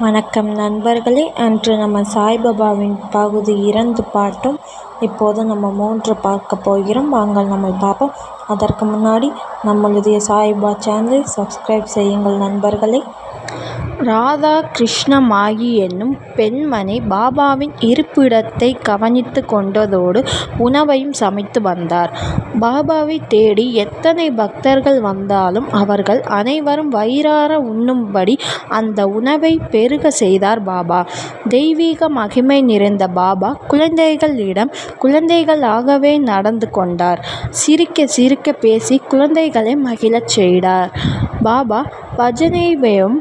வணக்கம் நண்பர்களே. அன்று நம்ம சாய்பாபாவின் பகுதி இரண்டு பாட்டும் இப்போது நம்ம மூன்று பார்க்க போகிறோம். வாங்கள் நம்ம பார்ப்போம். அதற்கு முன்னாடி நம்மளுடைய சாய்பா சேனலை சப்ஸ்கிரைப் செய்யுங்கள் நண்பர்களே. ராதா கிருஷ்ணமாயி என்னும் பெண்மணி பாபாவின் இருப்பிடத்தை கவனித்து கொண்டதோடு உணவையும் சமைத்து வந்தார். பாபாவை தேடி எத்தனை பக்தர்கள் வந்தாலும் அவர்கள் அனைவரும் வயிறார உண்ணும்படி அந்த உணவை பெருக செய்தார் பாபா. தெய்வீக மகிமை நிறைந்த பாபா குழந்தைகளிடம் குழந்தைகளாகவே நடந்து கொண்டார். சிரிக்க சிரிக்க பேசி குழந்தைகளை மகிழச் செய்தார். பாபா பஜனையும்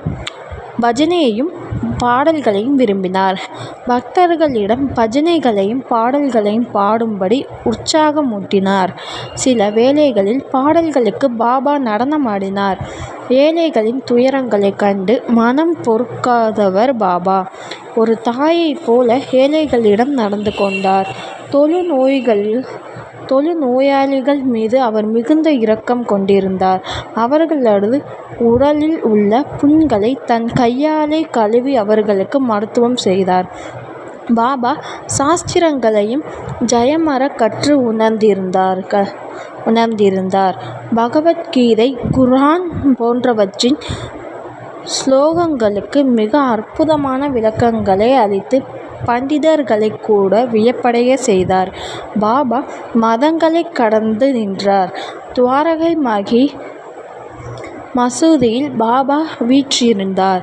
பஜனையையும் பாடல்களையும் விரும்பினார். பக்தர்களிடம் பஜனைகளையும் பாடல்களையும் பாடும்படி உற்சாகமூட்டினார். சில வேளைகளில் பாடல்களுக்கு பாபா நடனமாடினார் ஏழைகளின் துயரங்களைக் கண்டு மனம் பொறுக்காதவர் பாபா. ஒரு தாயைப் போல ஏழைகளிடம் நடந்து கொண்டார். தொழுநோய்கள் தொழுநோயாளிகள் மீது அவர் மிகுந்த இரக்கம் கொண்டிருந்தார். அவர்களது உடலில் உள்ள புண்களை தன் கையாலே கழுவி அவர்களுக்கு மருத்துவம் செய்தார். பாபா சாஸ்திரங்களையும் ஜெயமற கற்று உணர்ந்திருந்தார்கள் உணர்ந்திருந்தார். பகவத்கீதை குர்ஆன் போன்றவற்றின் ஸ்லோகங்களுக்கு மிக அற்புதமான விளக்கங்களை அளித்து பண்டிதர்களைக் கூட வியப்படையச் செய்தார். பாபா மதங்களைக் கடந்து நின்றார். துவாரகை மகி மசூதியில் பாபா வீற்றிருந்தார்.